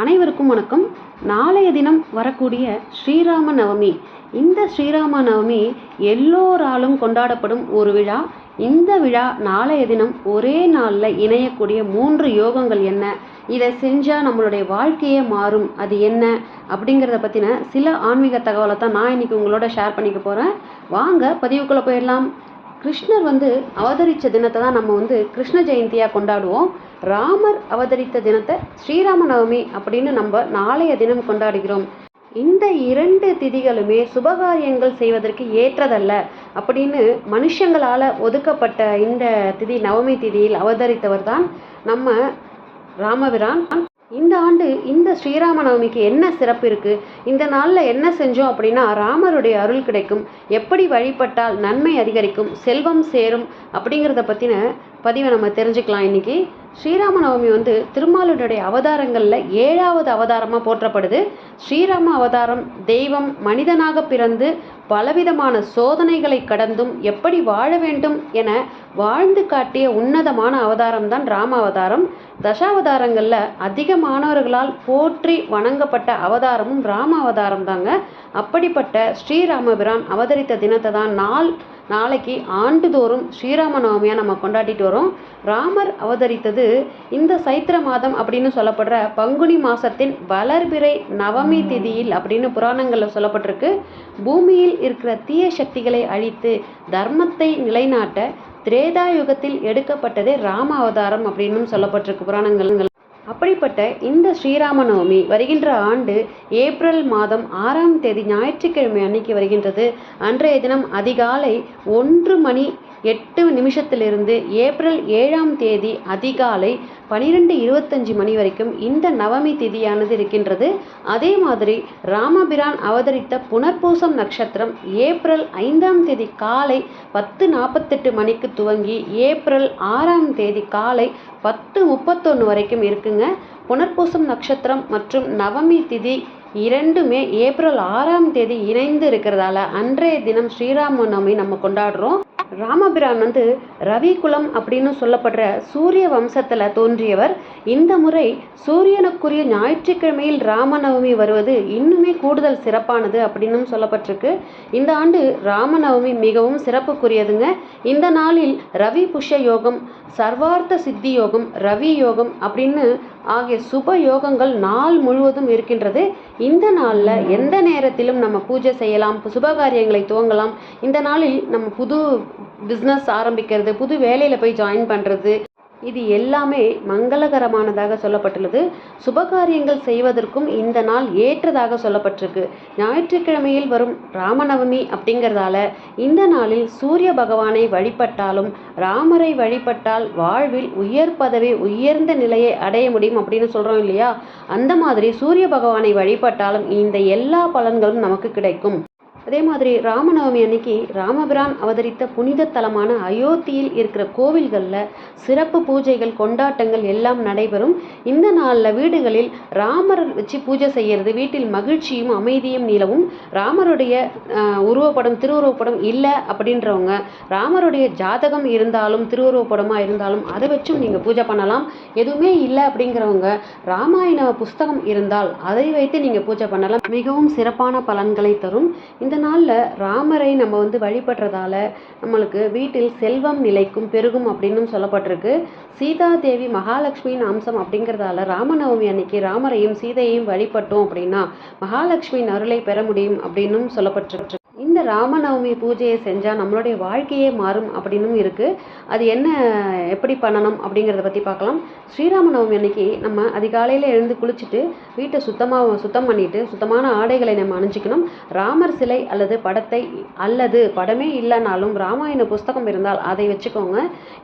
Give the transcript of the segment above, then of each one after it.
அனைவருக்கும் வணக்கம். நாளைய தினம் வரக்கூடிய ஸ்ரீராம நவமி இந்த ஸ்ரீராம நவமி எல்லோராலும் கொண்டாடப்படும் ஒரு விழா. இந்த விழா நாளைய தினம் ஒரே நாளில் இணையக்கூடிய மூன்று யோகங்கள் என்ன? இதை செஞ்சால் நம்மளுடைய வாழ்க்கையே மாறும். அது என்ன? அப்படிங்கிறத பற்றின சில ஆன்மீக தகவலை தான் நான் இன்னைக்கு உங்களோட ஷேர் பண்ணிக்க போகிறேன் வாங்க பதிவுக்குள்ளே போயிடலாம். கிருஷ்ணர் வந்து அவதரித்த தினத்தை தான் நம்ம வந்து கிருஷ்ண ஜெயந்தியாக கொண்டாடுவோம். ராமர் அவதரித்த தினத்தை ஸ்ரீராம நவமி அப்படின்னு நம்ம நாளைய தினம் கொண்டாடுகிறோம். இந்த இரண்டு திதிகளுமே சுபகாரியங்கள் செய்வதற்கு ஏற்றதல்ல அப்படின்னு மனுஷங்களால் ஒதுக்கப்பட்ட இந்த திதி நவமி திதியில் அவதரித்தவர் தான் நம்ம ராமபிரான். இந்த ஆண்டு இந்த ஸ்ரீராம நவமிக்கு என்ன சிறப்பு இருக்குது இந்த நாளில் என்ன செஞ்சோம் அப்படின்னா ராமருடைய அருள் கிடைக்கும். எப்படி வழிபட்டால் நன்மை அதிகரிக்கும்? செல்வம் சேரும் அப்படிங்கிறத பற்றின பதிவை நம்ம தெரிஞ்சுக்கலாம் இன்னைக்கு. ஸ்ரீராம நவமி வந்து திருமாலுடைய அவதாரங்களில் ஏழாவது அவதாரமாக போற்றப்படுது. ஸ்ரீராம அவதாரம் தெய்வம் மனிதனாக பிறந்து பலவிதமான சோதனைகளை கடந்தும் எப்படி வாழ வேண்டும் என வாழ்ந்து காட்டிய உன்னதமான அவதாரம் தான் ராம அவதாரம் தசாவதாரங்களில் அதிகமானவர்களால் போற்றி வணங்கப்பட்ட அவதாரமும் ராம அவதாரம் தாங்க. அப்படிப்பட்ட ஸ்ரீராமபிரான் அவதரித்த தினத்தை தான் நாள் நாளைக்கு ஆண்டுதோறும் ஸ்ரீராம நவமியாக நம்ம கொண்டாடிட்டு வரோம். ராமர் அவதரித்தது இந்த சைத்திர மாதம் அப்படின்னு சொல்லப்படுற பங்குனி மாசத்தின் வளர்பிறை நவமி திதியில் அப்படின்னு புராணங்களில் சொல்லப்பட்டிருக்கு. பூமியில் இருக்கிற தீய சக்திகளை அழித்து தர்மத்தை நிலைநாட்ட திரேதா யுகத்தில் எடுக்கப்பட்டதே ராம அவதாரம் அப்படின்னும் சொல்லப்பட்டிருக்கு புராணங்கள். அப்படிப்பட்ட இந்த ஸ்ரீராம நவமி வருகின்ற ஆண்டு ஏப்ரல் மாதம் ஆறாம் தேதி ஞாயிற்றுக்கிழமை அன்னைக்கு வருகின்றது. அன்றைய தினம் அதிகாலை ஒன்று மணி எட்டு நிமிஷத்திலிருந்து ஏப்ரல் ஏழாம் தேதி அதிகாலை பனிரெண்டு இருபத்தஞ்சு மணி வரைக்கும் இந்த நவமி திதியானது இருக்கின்றது. அதே மாதிரி ராமபிரான் அவதரித்த புனர்பூசம் நட்சத்திரம் ஏப்ரல் ஐந்தாம் தேதி காலை பத்து நாற்பத்தெட்டு மணிக்கு துவங்கி ஏப்ரல் ஆறாம் தேதி காலை பத்து முப்பத்தொன்று வரைக்கும் இருக்குங்க. புனர்பூசம் நட்சத்திரம் மற்றும் நவமி திதி இரண்டுமே ஏப்ரல் ஆறாம் தேதி இணைந்து இருக்கிறதால அன்றைய தினம் ஸ்ரீராம நவமி நம்ம கொண்டாடுறோம். ராமபிரான் வந்து ரவிகுலம் அப்படின்னு சொல்லப்படுற சூரிய வம்சத்தில் தோன்றியவர். இந்த முறை சூரியனுக்குரிய ஞாயிற்றுக்கிழமையில் ராமநவமி வருவது இன்னுமே கூடுதல் சிறப்பானது அப்படின்னும் சொல்லப்பட்டிருக்கு. இந்த ஆண்டு ராமநவமி மிகவும் சிறப்புக்குரியதுங்க. இந்த நாளில் ரவி புஷ யோகம் சர்வார்த்த சித்தி யோகம் ரவி யோகம் அப்படின்னு ஆகிய சுப யோகங்கள் நாள் முழுவதும் இருக்கின்றது. இந்த நாளில் எந்த நேரத்திலும் நம்ம பூஜை செய்யலாம் சுபகாரியங்களை துவங்கலாம். இந்த நாளில் நம்ம புது பிஸ்னஸ் ஆரம்பிக்கிறது புது வேலையில் போய் ஜாயின் பண்ணுறது இது எல்லாமே மங்களகரமானதாக சொல்லப்பட்டுள்ளது. சுபகாரியங்கள் செய்வதற்கும் இந்த நாள் ஏற்றதாக சொல்லப்பட்டிருக்கு. ஞாயிற்றுக்கிழமையில் வரும் ராமநவமி அப்படிங்கிறதால இந்த நாளில் சூரிய பகவானை வழிபட்டாலும் ராமரை வழிபட்டால் வாழ்வில் உயர் பதவி உயர்ந்த நிலையை அடைய முடியும் அப்படின்னு சொல்கிறோம் இல்லையா? அந்த மாதிரி சூரிய பகவானை வழிபட்டாலும் இந்த எல்லா பலன்களும் நமக்கு கிடைக்கும். அதே மாதிரி ராமநவமி அன்னைக்கு ராமபிரான் அவதரித்த புனித தலமான அயோத்தியில் இருக்கிற கோவில்களில் சிறப்பு பூஜைகள் கொண்டாட்டங்கள் எல்லாம் நடைபெறும். இந்த நாளில் வீடுகளில் ராமர் வச்சு பூஜை செய்கிறது வீட்டில் மகிழ்ச்சியும் அமைதியும் நிலவும். ராமருடைய உருவப்படம் திருவுருவப்படம் இல்லை அப்படின்றவங்க ராமருடைய ஜாதகம் இருந்தாலும் திருவுருவப்படமாக இருந்தாலும் அதை வச்சும் நீங்கள் பூஜை பண்ணலாம். எதுவுமே இல்லை அப்படிங்கிறவங்க ராமாயண புஸ்தகம் இருந்தால் அதை வைத்து நீங்கள் பூஜை பண்ணலாம். மிகவும் சிறப்பான பலன்களை தரும். இந்த இந்த நாளில் ராமரை நம்ம வந்து வழிபடுறதால நம்மளுக்கு வீட்டில் செல்வம் நிலைக்கும் பெருகும் அப்படின்னு சொல்லப்பட்டிருக்கு. சீதா தேவி மகாலட்சுமியின் அம்சம் அப்படிங்கிறதால ராமநவமி அன்னைக்கு ராமரையும் சீதையையும் வழிபட்டோம் அப்படின்னா மகாலட்சுமியின் அருளை பெற முடியும் அப்படின்னும் சொல்லப்பட்டிருக்கு. இந்த ராமநவமி பூஜையை செஞ்சால் நம்மளுடைய வாழ்க்கையே மாறும் அப்படின்னும் இருக்குது அது என்ன எப்படி பண்ணணும் அப்படிங்கிறத பற்றி பார்க்கலாம். ஸ்ரீராம நவமி அன்னைக்கு நம்ம அதிகாலையில் எழுந்து குளிச்சுட்டு வீட்டை சுத்தமாக சுத்தம் பண்ணிவிட்டு சுத்தமான ஆடைகளை நம்ம அணிஞ்சிக்கணும். ராமர் சிலை அல்லது படத்தை அல்லது படமே இல்லைனாலும் ராமாயண புஸ்தகம் இருந்தால் அதை வச்சுக்கோங்க.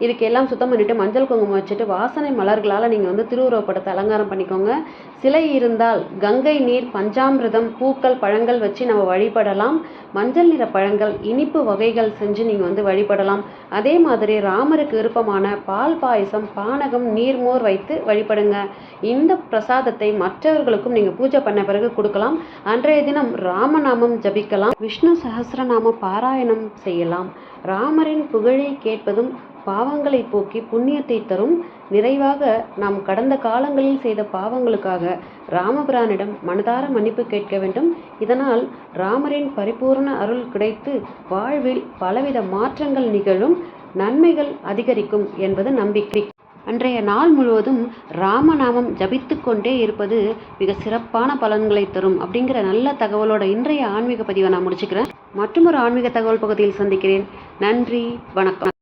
இதுக்கெல்லாம் சுத்தம் பண்ணிவிட்டு மஞ்சள் குங்குமம் வச்சுட்டு வாசனை மலர்களால் நீங்கள் வந்து திருவுருவப்படத்தை அலங்காரம் பண்ணிக்கோங்க. சிலை இருந்தால் கங்கை நீர் பஞ்சாமிரதம் பூக்கள் பழங்கள் வச்சு நம்ம வழிபடலாம். மஞ்சள் நிற பழங்கள் இனிப்பு வகைகள் செஞ்சு நீங்கள் வந்து வழிபடலாம். அதே மாதிரி ராமருக்கு விருப்பமான பால் பாயசம் பானகம் நீர்மோர் வைத்து வழிபடுங்க. இந்த பிரசாதத்தை மற்றவர்களுக்கும் நீங்கள் பூஜை பண்ண பிறகு கொடுக்கலாம். அன்றைய தினம் ராமநாமம் ஜபிக்கலாம். விஷ்ணு சகசிரநாம பாராயணம் செய்யலாம். ராமரின் புகழை கேட்பதும் பாவங்களை போக்கி புண்ணியத்தை தரும் நிறைவாக நாம் கடந்த காலங்களில் செய்த பாவங்களுக்காக ராமபிரானிடம் மனதார மன்னிப்பு கேட்க வேண்டும். இதனால் ராமரின் பரிபூர்ண அருள் கிடைத்து வாழ்வில் பலவித மாற்றங்கள் நிகழும் நன்மைகள் அதிகரிக்கும் என்பது நம்பிக்கை. அன்றைய நாள் முழுவதும் ராமநாமம் ஜபித்து கொண்டே இருப்பது மிக சிறப்பான பலன்களை தரும் அப்படிங்கிற நல்ல தகவலோட இன்றைய ஆன்மீக பதிவை நான் முடிச்சுக்கிறேன். மற்றும் ஒரு ஆன்மீக தகவல் பகுதியில் சந்திக்கிறேன். நன்றி வணக்கம்.